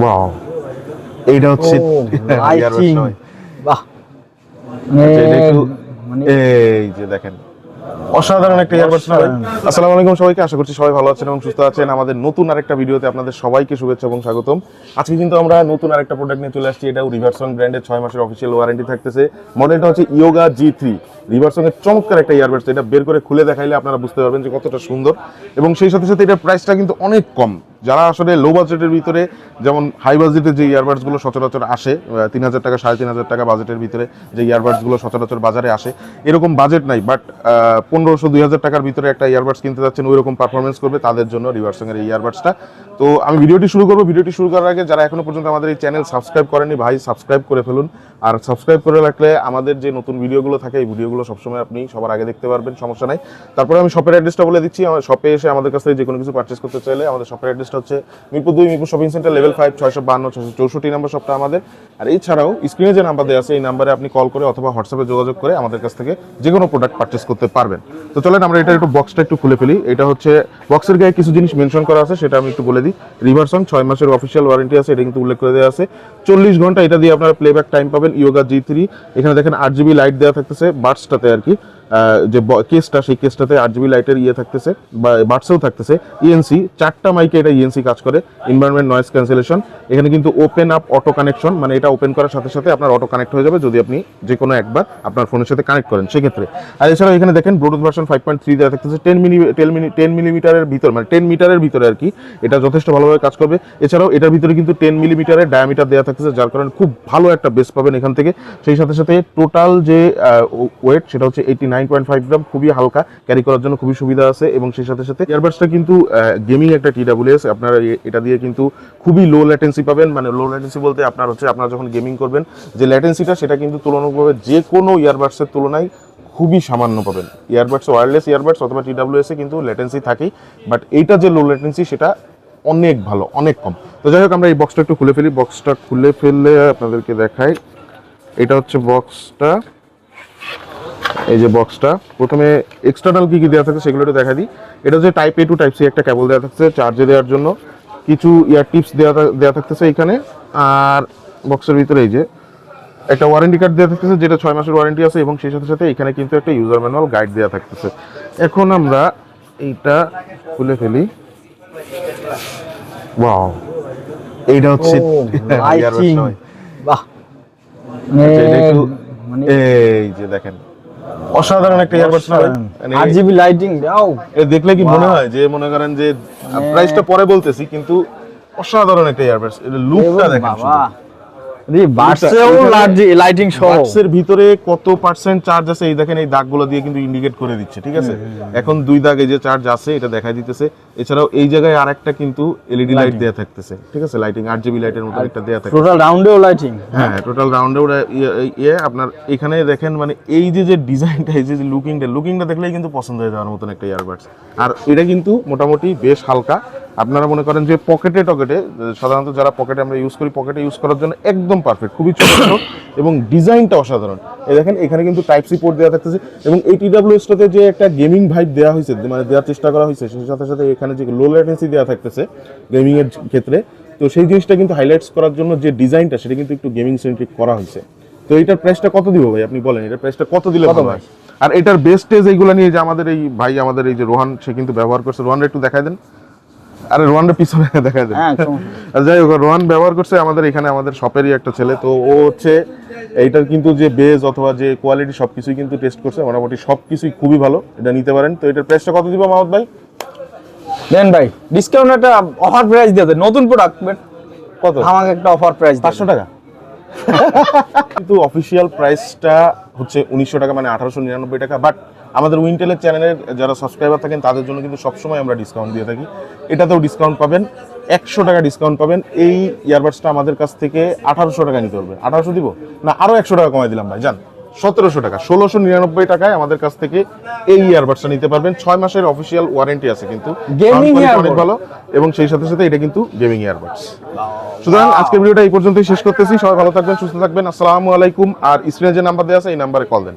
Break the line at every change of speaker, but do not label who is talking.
Wow এইটা হচ্ছে। নয়।
বাহ।
আচ্ছা,
মানে
এই যে দেখেন অসাধারণ একটা ইয়ারবাডস আসসালামু আলাইকুম সবাইকে আশা করছি সবাই ভালো আছেন এবং সুস্থ আছেন। আমাদের নতুন আরেকটা ভিডিওতে আপনাদের সবাইকে শুভেচ্ছা এবং স্বাগতম। আজকে কিন্তু আমরা নতুন আরেকটা প্রোডাক্ট নিয়ে চলে আসছি। এটাও রিভারসং ব্র্যান্ডের ছয় মাসের অফিসিয়াল ওয়ারেন্টি থাকতেছে। মডেলটা হচ্ছে ইয়োগা জি থ্রি রিভারসং এর চমৎকার একটা ইয়ারবাডস এটা বের করে খুলে দেখাইলে আপনারা বুঝতে পারবেন যে কতটা সুন্দর। এবং সেই সাথে সাথে এটার প্রাইসটা কিন্তু অনেক কম। যারা আসলে লো বাজেটের ভিতরে, যেমন হাই বাজেটের যে ইয়ারবাডসগুলো সচরাচর আসে তিন হাজার টাকা, সাড়ে তিন হাজার টাকা বাজেটের ভিতরে যে ইয়ারবাডসগুলো সচরাচর বাজারে আসে, এরকম বাজেট নাই বাট পনেরোশো, দুই হাজার টাকার ভিতরে একটা ইয়ারবাডস কিনতে যাচ্ছেন ওই রকম পারফরমেন্স করবে তাদের জন্য রিভার্সিং এর এই ইয়ারবাডসটা তো আমি ভিডিওটি শুরু করব। ভিডিওটি শুরু করার আগে যারা এখনও পর্যন্ত আমাদের এই চ্যানেল সাবস্ক্রাইব করেনি ভাই সাবস্ক্রাইব করে ফেলুন। আর সাবস্ক্রাইব করে রাখলে আমাদের যে নতুন ভিডিওগুলো থাকে, এই ভিডিওগুলো সবসময় আপনি সবার আগে দেখতে পারবেন, সমস্যা নাই। তারপরে আমি শপের অ্যাড্রেসটা বলে দিচ্ছি। আমার শপে এসে আমাদের কাছ থেকে যে কোনো কিছু পারচেস করতে চাইলে আমাদের শপের অ্যাড্রেসটা হচ্ছে মিরপুর দুই, Mirpur shopping centre level five ছয়শো বান্ন, ছয়শো চৌষট্টি নম্বর শপটা আমাদের। আর এছাড়াও স্ক্রিনে যে নাম্বার দেওয়া আছে, এই নাম্বারে আপনি কল করে অথবা হোয়াটসঅ্যাপে যোগাযোগ করে আমাদের কাছ থেকে যে কোনো প্রোডাক্ট পারচেস করতে পারবেন। তো চলেন আমরা এটা একটু বক্সটা একটু খুলে ফেলি। এটা হচ্ছে বক্সের গায়ে কিছু জিনিস মেনশন করা আছে, সেটা আমি একটু বলে দিই। রিভার্সন ছয় মাসের অফিসিয়াল ওয়ারেন্টি আছে, এটা কিন্তু উল্লেখ করে দেওয়া আছে। চল্লিশ ঘণ্টা এটা দিয়ে আপনারা প্লেব্যাক টাইম পাবেন ইয়োগা জি থ্রি এখানে দেখেন আট জিবি লাইট দেওয়া থাকতেছে বার্ডসটাতে আর কি। যে কেসটা সেই কেসটাতে আট জিবি লাইটের ইয়ে থাকতেছে বা বার্ডসেও থাকতেছে। ইএনসি চারটা মাইকে এটা ইএনসি কাজ করে ইনভারনমেন্ট নয়েজ ক্যান্সেলেশন এখানে কিন্তু ওপেন আপ অটো কানেকশন মানে এটা ওপেন করার সাথে সাথে আপনার অটো কানেক্ট হয়ে যাবে যদি আপনি যে কোনো একবার আপনার ফোনের সাথে কানেক্ট করেন, সেক্ষেত্রে। আর এছাড়াও এখানে দেখেন Bluetooth version five point three দেওয়া থাকতেছে ten milli ten mini ten মিলিমিটারের ভিতর মানে টেন মিটারের ভিতরে আর কি, এটা যথেষ্ট ভালোভাবে কাজ করবে। এছাড়াও এটার ভিতরে কিন্তু টেন মিলিমিটারের ডায়ামিটার দেওয়া থাকতেছে, যার কারণে খুব ভালো একটা বেস পাবেন এখান থেকে। সেই সাথে সাথে টোটাল যে ওয়েট সেটা হচ্ছে eighty nine point five gram খুবই হালকা ক্যারি করার জন্য খুবই সুবিধা আছে এবং সেই সাথে সাথে ইয়ারবাডসটা কিন্তু গেমিং একটা টিডাব্লিউএস আপনারা এটা দিয়ে কিন্তু খুবই লো ল্যাটেন্সি পাবেন। মানে লো ল্যাটেন্সি বলতে আপনার হচ্ছে, আপনারা যখন গেমিং করবেন, যে ল্যাটেন্সিটা সেটা কিন্তু তুলনামূলকভাবে যে কোনো ইয়ারবাডসের তুলনায় খুবই সামান্য পাবেন। ইয়ারবাডস ওয়্যারলেস ইয়ারবাডস অথবা টিডাব্লিউএস কিন্তু ল্যাটেন্সি থাকেই বাট এইটা যে লো ল্যাটেন্সি সেটা অনেক ভালো, অনেক কম। তো যাই হোক, আমরা এই বক্সটা একটু খুলে ফেলি। বক্সটা খুলে ফেললে আপনাদেরকে দেখাই। এটা হচ্ছে বক্সটা এই যে বক্সটা প্রথমে এক্সটার্নাল কি কি দেওয়া থাকে সেগুলো একটু দেখা দিই। এটা হচ্ছে type A to type C একটা কেবল দেওয়া থাকছে চার্জে দেওয়ার জন্য। কিছু ইয়ার টিপস দেওয়া দেওয়া থাকতেছে এখানে। আর বক্সের ভিতরে এই যে একটা ওয়ারেন্টি কার্ড দেওয়া থাকতেছে যেটা ছয় মাসের ওয়ারেন্টি আছে এবং সেই সাথে সাথে এখানে কিন্তু একটা ইউজার ম্যানুয়াল গাইড দেওয়া থাকতেছে। এখন আমরা এইটা খুলে ফেলি। ওয়াও এইটা হচ্ছে।
বাহ।
আচ্ছা,
মানে
এই যে দেখেন। অসাধারণ একটা ইয়ারবাডস না ভাই? মানে
আট জিবি লাইটিং দাও।
এ দেখলে কি মনে হয় যে মনে করেন যে প্রাইসটা পরে বলতেছি কিন্তু অসাধারণ একটা ইয়ারবাডস এটা লুকটা দেখেন
লাইটিং সহ।
বক্সের ভিতরে কত পার্সেন্ট চার্জ আছে এই দেখেন এই দাগগুলো দিয়ে কিন্তু ইন্ডিকেট করে দিচ্ছে ঠিক আছে? এখন দুই দাগ এই যে চার্জ আছে এটা দেখা দিতেছে। এছাড়াও এই জায়গায় আরেকটা কিন্তু এলইডি লাইট দেয়া থাকতেছে ঠিক আছে? লাইটিং আট জিবি লাইটের মতো একটা দেয়া থাকে
টোটাল রাউন্ডেও লাইটিং
হ্যাঁ টোটাল রাউন্ডে ওরা ইয়ে- ইয়ে আপনার এখানে দেখেন মানে এই যে যে ডিজাইনটা এই যে লুকিংটা লুকিংটা দেখলেই কিন্তু পছন্দ হয়ে যাওয়ার মতন একটা ইয়ারবাডস আর এটা কিন্তু মোটামুটি বেশ হালকা আপনারা মনে করেন যে পকেটে টকেটে সাধারণত যারা পকেটে আমরা ইউজ করি পকেটে ইউজ করার জন্য একদম পারফেক্ট খুবই ছোট এবং ডিজাইনটা অসাধারণ। এই দেখেন এখানে কিন্তু টাইপ সি পোর্ট দেওয়া থাকতেছে এবং এই টিডাব্লিউএসটাতে যে একটা গেমিং ভাইব দেওয়া হয়েছে মানে দেওয়ার চেষ্টা করা হয়েছে সেই সাথে সাথে এখানে যে লো ল্যাটেন্সি দেওয়া থাকতেছে গেমিংয়ের ক্ষেত্রে তো সেই জিনিসটা কিন্তু হাইলাইটস করার জন্য যে ডিজাইনটা সেটা কিন্তু একটু গেমিং সেন্ট্রিক করা হয়েছে। তো এটার প্রাইসটা কত দিব ভাই? আপনি বলেন এটার প্রাইসটা কত দিলে ভালো হয়? আর এটার বেস্টেজ এইগুলো নিয়ে যে আমাদের এই ভাই আমাদের এই যে রোহান সে কিন্তু ব্যবহার করছে। রোহান একটু দেখাই দেন। আরে রোহানের পিছনে দেখাই দেন
হ্যাঁ
আর যাই হোক রোহান ব্যবহার করছে আমাদের এখানে আমাদের শপেরই একটা ছেলে। তো ও হচ্ছে এইটার কিন্তু যে বেজ অথবা যে কোয়ালিটি সবকিছুই কিন্তু টেস্ট করছে মোটামুটি সবকিছুই খুবই ভালো এটা নিতে পারেন। তো এটার প্রাইসটা কত দিব মাহমুদ ভাই?
দেন ভাই ডিসকাউন্ট একটা অফার প্রাইস দিয়ে দেন। নতুন প্রোডাক্ট
কত?
আমাকে একটা অফার প্রাইস
পাঁচশো টাকা? কিন্তু অফিসিয়াল প্রাইসটা হচ্ছে উনিশশো টাকা মানে আঠারোশো নিরানব্বই টাকা বাট আমাদের উইন্টেলের চ্যানেলের যারা সাবস্ক্রাইবার থাকেন তাদের জন্য কিন্তু সবসময় আমরা ডিসকাউন্ট দিয়ে থাকি। এটাতেও ডিসকাউন্ট পাবেন। একশো টাকা ডিসকাউন্ট পাবেন। এই ইয়ারবাডসটা আমাদের কাছ থেকে আঠারোশো টাকা নিতে পারবে আঠারোশো দিব? না আরও একশো টাকা কমাই দিলাম ভাই জান সতেরোশো টাকা ষোলোশো নিরানব্বই টাকায় আমাদের কাছ থেকে এই ইয়ারবাডসটা নিতে পারবেন। ছয় মাসের অফিসিয়াল ওয়ারেন্টি আছে কিন্তু। গেমিং অনেক ভালো এবং সেই সাথে সাথে এটা কিন্তু গেমিং ইয়ারবাডস সুতরাং আজকের ভিডিওটা এই পর্যন্তই শেষ করতেছি। সবাই ভালো থাকবেন সুস্থ থাকবেন। আসসালামু আলাইকুম। আর স্ক্রিনে যে নাম্বার দেওয়া আছে এই নাম্বারে কল দেন।